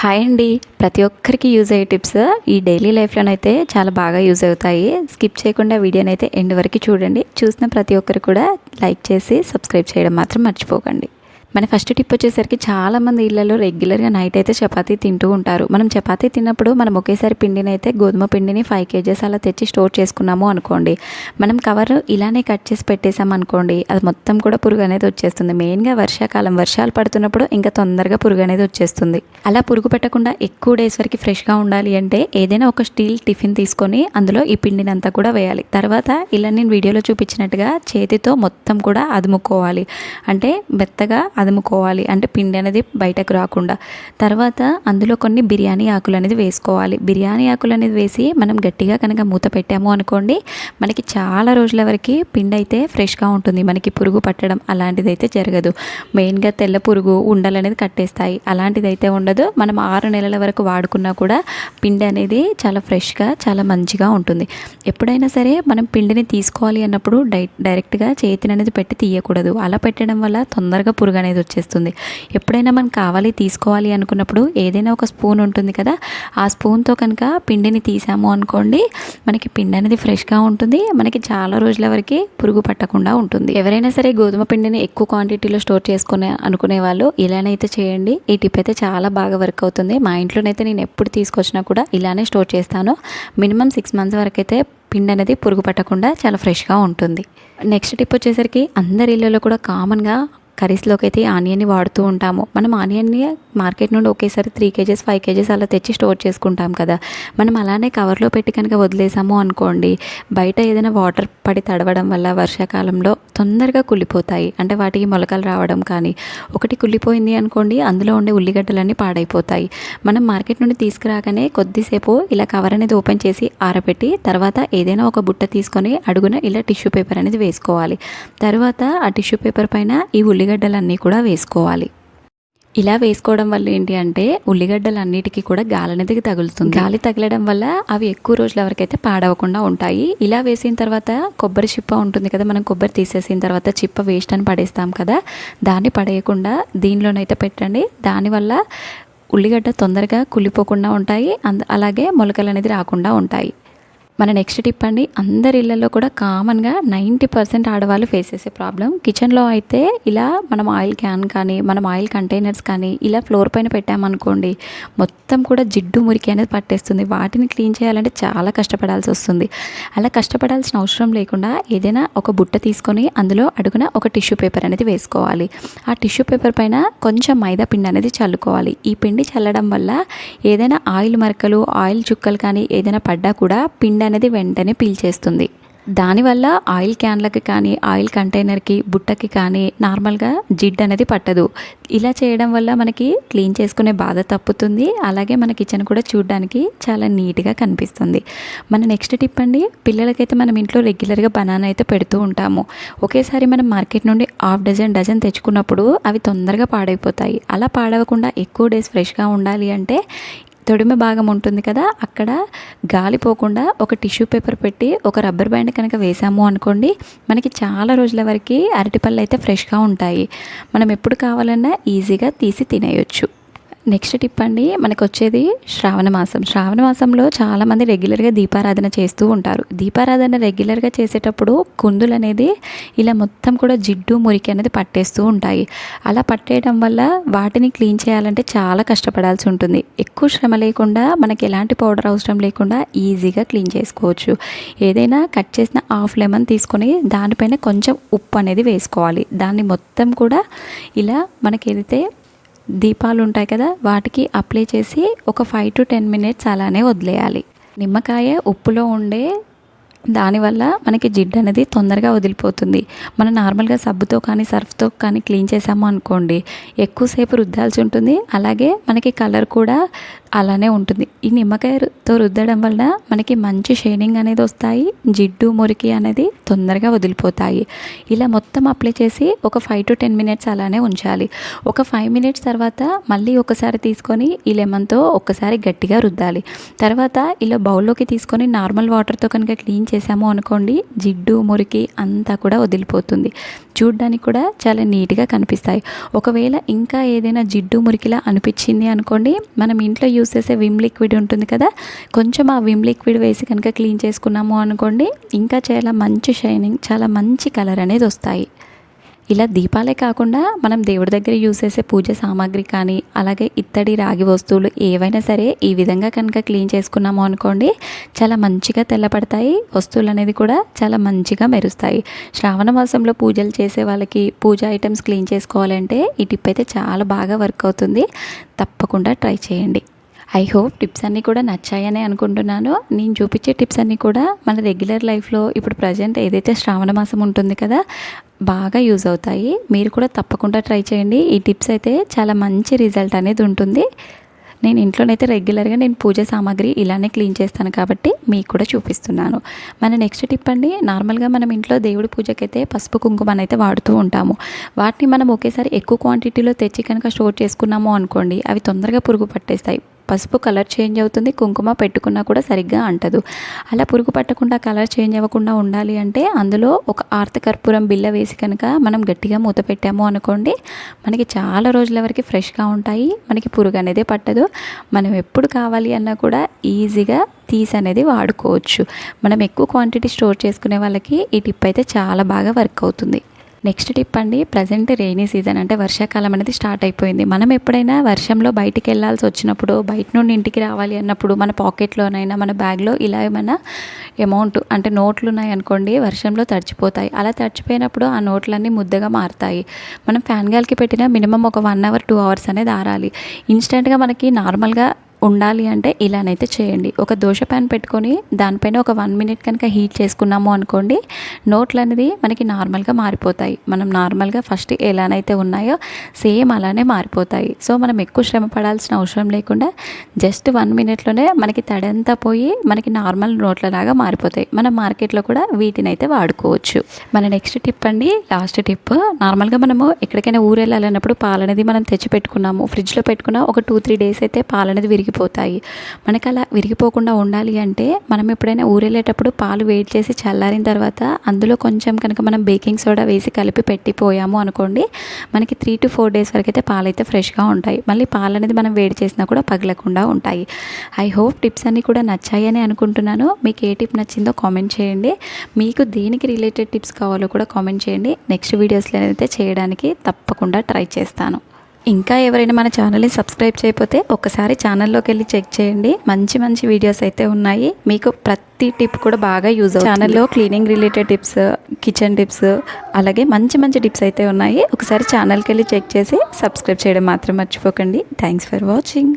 Hi అండి. ప్రతి ఒక్కరికి యూజ్ అయ్యే టిప్స్ ఈ డైలీ లైఫ్లోనైతే చాలా బాగా యూజ్ అవుతాయి. స్కిప్ చేయకుండా వీడియోనైతే ఎండ్ వరకు చూడండి. చూసిన ప్రతి ఒక్కరు కూడా లైక్ చేసి సబ్స్క్రైబ్ చేయడం మాత్రం మర్చిపోకండి. మన ఫస్ట్ టిప్ వచ్చేసరికి చాలా మంది ఇళ్ళలో రెగ్యులర్గా నైట్ అయితే చపాతీ తింటూ ఉంటారు. మనం చపాతీ తిన్నప్పుడు మనం ఒకేసారి పిండిని అయితే గోధుమ పిండిని ఫైవ్ కేజెస్ అలా తెచ్చి స్టోర్ చేసుకున్నాము అనుకోండి. మనం కవర్ ఇలానే కట్ చేసి పెట్టేసాం అనుకోండి అది మొత్తం కూడా పురుగు అనేది వచ్చేస్తుంది. మెయిన్గా వర్షాకాలం వర్షాలు పడుతున్నప్పుడు ఇంకా తొందరగా పురుగు అనేది వచ్చేస్తుంది. అలా పురుగు పెట్టకుండా ఎక్కువ డేస్ వరకు ఫ్రెష్గా ఉండాలి అంటే ఏదైనా ఒక స్టీల్ టిఫిన్ తీసుకొని అందులో ఈ పిండిని అంతా కూడా వేయాలి. తర్వాత ఇలా నేను వీడియోలో చూపించినట్టుగా చేతితో మొత్తం కూడా అదుముకోవాలి. అంటే మెత్తగా అదుముకోవాలి. అంటే పిండి అనేది బయటకు రాకుండా. తర్వాత అందులో కొన్ని బిర్యానీ ఆకులు అనేది వేసుకోవాలి. బిర్యానీ ఆకులు అనేది వేసి మనం గట్టిగా కనుక మూత పెట్టాము అనుకోండి మనకి చాలా రోజుల వరకు పిండి అయితే ఫ్రెష్గా ఉంటుంది. మనకి పురుగు పట్టడం అలాంటిది అయితే జరగదు. మెయిన్గా తెల్ల పురుగు ఉండలు అనేది కట్టేస్తాయి. అలాంటిది అయితే ఉండదు. మనం ఆరు నెలల వరకు వాడుకున్నా కూడా పిండి అనేది చాలా ఫ్రెష్గా చాలా మంచిగా ఉంటుంది. ఎప్పుడైనా సరే మనం పిండిని తీసుకోవాలి అన్నప్పుడు డై డైరెక్ట్గా చేతిని అనేది పెట్టి తీయకూడదు. అలా పెట్టడం వల్ల తొందరగా పురుగు అనేది అనేది వచ్చేస్తుంది. ఎప్పుడైనా మనం కావాలి తీసుకోవాలి అనుకున్నప్పుడు ఏదైనా ఒక స్పూన్ ఉంటుంది కదా ఆ స్పూన్తో కనుక పిండిని తీసాము అనుకోండి మనకి పిండి అనేది ఫ్రెష్గా ఉంటుంది మనకి చాలా రోజుల వరకు పురుగు పట్టకుండా ఉంటుంది. ఎవరైనా సరే గోధుమ పిండిని ఎక్కువ క్వాంటిటీలో స్టోర్ చేసుకునే అనుకునే వాళ్ళు ఇలానైతే చేయండి. ఈ టిప్ అయితే చాలా బాగా వర్క్ అవుతుంది. మా ఇంట్లోనైతే నేను ఎప్పుడు తీసుకొచ్చినా కూడా ఇలానే స్టోర్ చేస్తాను. మినిమం సిక్స్ మంత్స్ వరకు అయితే పిండి అనేది పురుగు పట్టకుండా చాలా ఫ్రెష్గా ఉంటుంది. నెక్స్ట్ టిప్ వచ్చేసరికి అందరి ఇళ్ళలో కూడా కామన్గా కర్రీస్లోకి అయితే ఆనియన్ని వాడుతూ ఉంటాము. మనం ఆనియన్ని మార్కెట్ నుండి ఒకేసారి త్రీ కేజెస్ ఫైవ్ కేజెస్ అలా తెచ్చి స్టోర్ చేసుకుంటాం కదా. మనం అలానే కవర్లో పెట్టి కనుక వదిలేసాము అనుకోండి బయట ఏదైనా వాటర్ పడి తడవడం వల్ల వర్షాకాలంలో తొందరగా కుళ్ళిపోతాయి. అంటే వాటికి మొలకలు రావడం కానీ ఒకటి కుళ్ళిపోయింది అనుకోండి అందులో ఉండే ఉల్లిగడ్డలన్నీ పాడైపోతాయి. మనం మార్కెట్ నుండి తీసుకురాగానే కొద్దిసేపు ఇలా కవర్ అనేది ఓపెన్ చేసి ఆరబెట్టి తర్వాత ఏదైనా ఒక బుట్ట తీసుకొని అడుగున ఇలా టిష్యూ పేపర్ అనేది వేసుకోవాలి. తర్వాత ఆ టిష్యూ పేపర్ పైన ఈ ఉల్లిగడ్డలన్నీ కూడా వేసుకోవాలి. ఇలా వేసుకోవడం వల్ల ఏంటి అంటే ఉల్లిగడ్డలన్నిటికీ కూడా గాలి అనేది తగులుతుంది. గాలి తగలడం వల్ల అవి ఎక్కువ రోజుల ఎవరికైతే పాడవకుండా ఉంటాయి. ఇలా వేసిన తర్వాత కొబ్బరి చిప్ప ఉంటుంది కదా మనం కొబ్బరి తీసేసిన తర్వాత చిప్ప వేస్ట్ అని పడేస్తాం కదా దాన్ని పడేయకుండా దీనిలోనైతే పెట్టండి. దానివల్ల ఉల్లిగడ్డ తొందరగా కుళ్ళిపోకుండా ఉంటాయి. అంద అలాగే మొలకలు అనేది రాకుండా ఉంటాయి. మన నెక్స్ట్ టిప్ అండి అందరి ఇళ్ళల్లో కూడా కామన్గా నైంటీ పర్సెంట్ ఆడవాళ్ళు ఫేస్ చేసే ప్రాబ్లం కిచెన్లో అయితే ఇలా మనం ఆయిల్ క్యాన్ కానీ మనం ఆయిల్ కంటైనర్స్ కానీ ఇలా ఫ్లోర్ పైన పెట్టామనుకోండి మొత్తం కూడా జిడ్డు మురికి అనేది పట్టేస్తుంది. వాటిని క్లీన్ చేయాలంటే చాలా కష్టపడాల్సి వస్తుంది. అలా కష్టపడాల్సిన అవసరం లేకుండా ఏదైనా ఒక బుట్ట తీసుకొని అందులో అడుగున ఒక టిష్యూ పేపర్ అనేది వేసుకోవాలి. ఆ టిష్యూ పేపర్ పైన కొంచెం మైదా పిండి అనేది చల్లుకోవాలి. ఈ పిండి చల్లడం వల్ల ఏదైనా ఆయిల్ మరకలు ఆయిల్ చుక్కలు కానీ ఏదైనా పడ్డా కూడా పిండి అనేది వెంటనే పీల్చేస్తుంది దానివల్ల ఆయిల్ క్యాన్లకి కానీ ఆయిల్ కంటైనర్కి బుట్టకి కానీ నార్మల్గా జిడ్ అనేది పట్టదు. ఇలా చేయడం వల్ల మనకి క్లీన్ చేసుకునే బాధ తప్పుతుంది. అలాగే మన కిచెన్ కూడా చూడడానికి చాలా నీట్గా కనిపిస్తుంది. మన నెక్స్ట్ టిప్ అండి పిల్లలకైతే మనం ఇంట్లో రెగ్యులర్గా బనానా అయితే పెడుతూ ఉంటాము. ఒకేసారి మనం మార్కెట్ నుండి హాఫ్ డజన్ డజన్ తెచ్చుకున్నప్పుడు అవి తొందరగా పాడైపోతాయి. అలా పాడవకుండా ఎక్కువ డేస్ ఫ్రెష్గా ఉండాలి అంటే తొడిమ భాగం ఉంటుంది కదా అక్కడ గాలి పోకుండా ఒక టిష్యూ పేపర్ పెట్టి ఒక రబ్బర్ బ్యాండ్ కనుక వేసాము అనుకోండి మనకి చాలా రోజుల వరకు అరటిపళ్ళు అయితే ఫ్రెష్గా ఉంటాయి. మనం ఎప్పుడు కావాలన్నా ఈజీగా తీసి తినేయొచ్చు. నెక్స్ట్ టిప్ అండి మనకు వచ్చేది శ్రావణ మాసం. శ్రావణ మాసంలో చాలామంది రెగ్యులర్గా దీపారాధన చేస్తూ ఉంటారు. దీపారాధన రెగ్యులర్గా చేసేటప్పుడు కుందులు అనేది ఇలా మొత్తం కూడా జిడ్డు మురికి అనేది పట్టేస్తూ ఉంటాయి. అలా పట్టేయడం వల్ల వాటిని క్లీన్ చేయాలంటే చాలా కష్టపడాల్సి ఉంటుంది. ఎక్కువ శ్రమ లేకుండా మనకి ఎలాంటి పౌడర్ అవసరం లేకుండా ఈజీగా క్లీన్ చేసుకోవచ్చు. ఏదైనా కట్ చేసిన హాఫ్ లెమన్ తీసుకొని దానిపైన కొంచెం ఉప్పు అనేది వేసుకోవాలి. దాన్ని మొత్తం కూడా ఇలా మనకి ఏదైతే దీపాలు ఉంటాయి కదా వాటికి అప్లై చేసి ఒక ఫైవ్ టు టెన్ మినిట్స్ అలానే వదిలేయాలి. నిమ్మకాయ ఉప్పులో ఉండే దానివల్ల మనకి జిడ్డు అనేది తొందరగా వదిలిపోతుంది. మనం నార్మల్గా సబ్బుతో కానీ సర్ఫ్తో కానీ క్లీన్ చేసాము అనుకోండి ఎక్కువసేపు రుద్దాల్సి ఉంటుంది. అలాగే మనకి కలర్ కూడా అలానే ఉంటుంది. ఈ నిమ్మకాయతో రుద్దడం వల్ల మనకి మంచి షైనింగ్ అనేది వస్తాయి జిడ్డు మురికి అనేది తొందరగా వదిలిపోతాయి. ఇలా మొత్తం అప్లై చేసి ఒక ఫైవ్ టు టెన్ మినిట్స్ అలానే ఉంచాలి. ఒక ఫైవ్ మినిట్స్ తర్వాత మళ్ళీ ఒకసారి తీసుకొని ఈ లెమన్తో ఒక్కసారి గట్టిగా రుద్దాలి. తర్వాత ఇలా బౌల్లోకి తీసుకొని నార్మల్ వాటర్తో కనుక క్లీన్ చేసాము అనుకోండి జిడ్డు మురికి అంతా కూడా వదిలిపోతుంది. చూడ్డానికి కూడా చాలా నీట్గా కనిపిస్తాయి. ఒకవేళ ఇంకా ఏదైనా జిడ్డు మురికిలా అనిపించింది అనుకోండి మనం ఇంట్లో యూస్ చేసే విమ్ లిక్విడ్ ఉంటుంది కదా కొంచెం ఆ విమ్ లిక్విడ్ వేసి కనుక క్లీన్ చేసుకున్నాము అనుకోండి ఇంకా చాలా మంచి షైనింగ్ చాలా మంచి కలర్ అనేది వస్తాయి. ఇలా దీపాలే కాకుండా మనం దేవుడి దగ్గర యూస్ చేసే పూజ సామాగ్రి కానీ అలాగే ఇత్తడి రాగి వస్తువులు ఏవైనా సరే ఈ విధంగా కనుక క్లీన్ చేసుకున్నాము అనుకోండి చాలా మంచిగా తెల్లపడతాయి. వస్తువులు అనేది కూడా చాలా మంచిగా మెరుస్తాయి. శ్రావణ మాసంలో పూజలు చేసే వాళ్ళకి పూజ ఐటమ్స్ క్లీన్ చేసుకోవాలంటే ఈ టిప్ అయితే చాలా బాగా వర్క్ అవుతుంది. తప్పకుండా ట్రై చేయండి. ఐ హోప్ టిప్స్ అన్నీ కూడా నచ్చాయని అనుకుంటున్నాను. నేను చూపించే టిప్స్ అన్నీ కూడా మన రెగ్యులర్ లైఫ్లో ఇప్పుడు ప్రజెంట్ ఏదైతే శ్రావణ మాసం ఉంటుంది కదా బాగా యూజ్ అవుతాయి. మీరు కూడా తప్పకుండా ట్రై చేయండి. ఈ టిప్స్ అయితే చాలా మంచి రిజల్ట్ అనేది ఉంటుంది. నేను ఇంట్లోనైతే రెగ్యులర్గా నేను పూజ సామాగ్రి ఇలానే క్లీన్ చేస్తాను కాబట్టి మీకు కూడా చూపిస్తున్నాను. మన నెక్స్ట్ టిప్ అండి నార్మల్గా మనం ఇంట్లో దేవుడి పూజకైతే పసుపు కుంకుమని అయితే వాడుతూ ఉంటాము. వాటిని మనం ఒకేసారి ఎక్కువ క్వాంటిటీలో తెచ్చి కనుక స్టోర్ చేసుకున్నాము అనుకోండి అవి తొందరగా పురుగు పట్టేస్తాయి. పసుపు కలర్ చేంజ్ అవుతుంది కుంకుమ పెట్టుకున్నా కూడా సరిగ్గా అంటదు. అలా పురుగు పట్టకుండా కలర్ చేంజ్ అవ్వకుండా ఉండాలి అంటే అందులో ఒక ఆర్తకర్పూరం బిల్ల వేసి కనుక మనం గట్టిగా మూత పెట్టాము అనుకోండి మనకి చాలా రోజుల వరకు ఫ్రెష్గా ఉంటాయి మనకి పురుగు అనేది పట్టదు. మనం ఎప్పుడు కావాలి అన్నా కూడా ఈజీగా తీసి అనేది వాడుకోవచ్చు. మనం ఎక్కువ క్వాంటిటీ స్టోర్ చేసుకునే వాళ్ళకి ఈ టిప్ అయితే చాలా బాగా వర్క్ అవుతుంది. నెక్స్ట్ టిప్ అండి ప్రజెంట్ రెయినీ సీజన్ అంటే వర్షాకాలం అనేది స్టార్ట్ అయిపోయింది. మనం ఎప్పుడైనా వర్షంలో బయటికి వెళ్ళాల్సి వచ్చినప్పుడు బయట నుండి ఇంటికి రావాలి అన్నప్పుడు మన పాకెట్లోనైనా మన బ్యాగ్లో ఇలా ఏమైనా అమౌంట్ అంటే నోట్లు ఉన్నాయి అనుకోండి వర్షంలో తడిచిపోతాయి. అలా తడిచిపోయినప్పుడు ఆ నోట్లన్నీ ముద్దగా మారుతాయి. మనం ఫ్యాన్ గాలికి పెట్టిన మినిమం ఒక వన్ అవర్ టూ అవర్స్ అనేది ఆరాలి ఇన్స్టెంట్గా మనకి నార్మల్గా ఉండాలి అంటే ఇలానైతే చేయండి. ఒక దోశ ప్యాన్ పెట్టుకొని దానిపైన ఒక వన్ మినిట్ కనుక హీట్ చేసుకున్నాము అనుకోండి నోట్లు అనేది మనకి నార్మల్గా మారిపోతాయి. మనం నార్మల్గా ఫస్ట్ ఎలానైతే ఉన్నాయో సేమ్ అలానే మారిపోతాయి. సో మనం ఎక్కువ శ్రమ పడాల్సిన అవసరం లేకుండా జస్ట్ వన్ మినిట్లోనే మనకి తడంతా పోయి మనకి నార్మల్ నోట్లలాగా మారిపోతాయి. మనం మార్కెట్లో కూడా వీటిని అయితే వాడుకోవచ్చు. మన నెక్స్ట్ టిప్ అండి లాస్ట్ టిప్ నార్మల్గా మనము ఎక్కడికైనా ఊరు వెళ్ళాలన్నప్పుడు పాలనేది మనం తెచ్చి పెట్టుకున్నాము. ఫ్రిడ్జ్లో పెట్టుకున్న ఒక టూ త్రీ డేస్ అయితే పాలనేది విరిగి విరిగిపోతాయి. మనకు అలా విరిగిపోకుండా ఉండాలి అంటే మనం ఎప్పుడైనా ఊరెళ్ళేటప్పుడు పాలు వేడి చేసి చల్లారిన తర్వాత అందులో కొంచెం కనుక మనం బేకింగ్ సోడా వేసి కలిపి పెట్టిపోయాము అనుకోండి మనకి త్రీ టు ఫోర్ డేస్ వరకు అయితే పాలు అయితే ఫ్రెష్గా ఉంటాయి. మళ్ళీ పాలు అనేది మనం వేడి చేసినా కూడా పగలకుండా ఉంటాయి. ఐ హోప్ టిప్స్ అన్నీ కూడా నచ్చాయని అనుకుంటున్నాను. మీకు ఏ టిప్ నచ్చిందో కామెంట్ చేయండి. మీకు దేనికి రిలేటెడ్ టిప్స్ కావాలో కూడా కామెంట్ చేయండి. నెక్స్ట్ వీడియోస్లో అయితే చేయడానికి తప్పకుండా ట్రై చేస్తాను. ఇంకా ఎవరైనా మన ఛానల్ని సబ్స్క్రైబ్ చేయకపోతే ఒకసారి ఛానల్లోకి వెళ్ళి చెక్ చేయండి. మంచి మంచి వీడియోస్ అయితే ఉన్నాయి. మీకు ప్రతి టిప్ కూడా బాగా యూజ్ అవుతుంది. ఛానల్లో cleaning related tips kitchen tips అలాగే మంచి మంచి టిప్స్ అయితే ఉన్నాయి. ఒకసారి ఛానల్కి వెళ్ళి చెక్ చేసి సబ్స్క్రైబ్ చేయడం మాత్రం మర్చిపోకండి. Thanks for watching.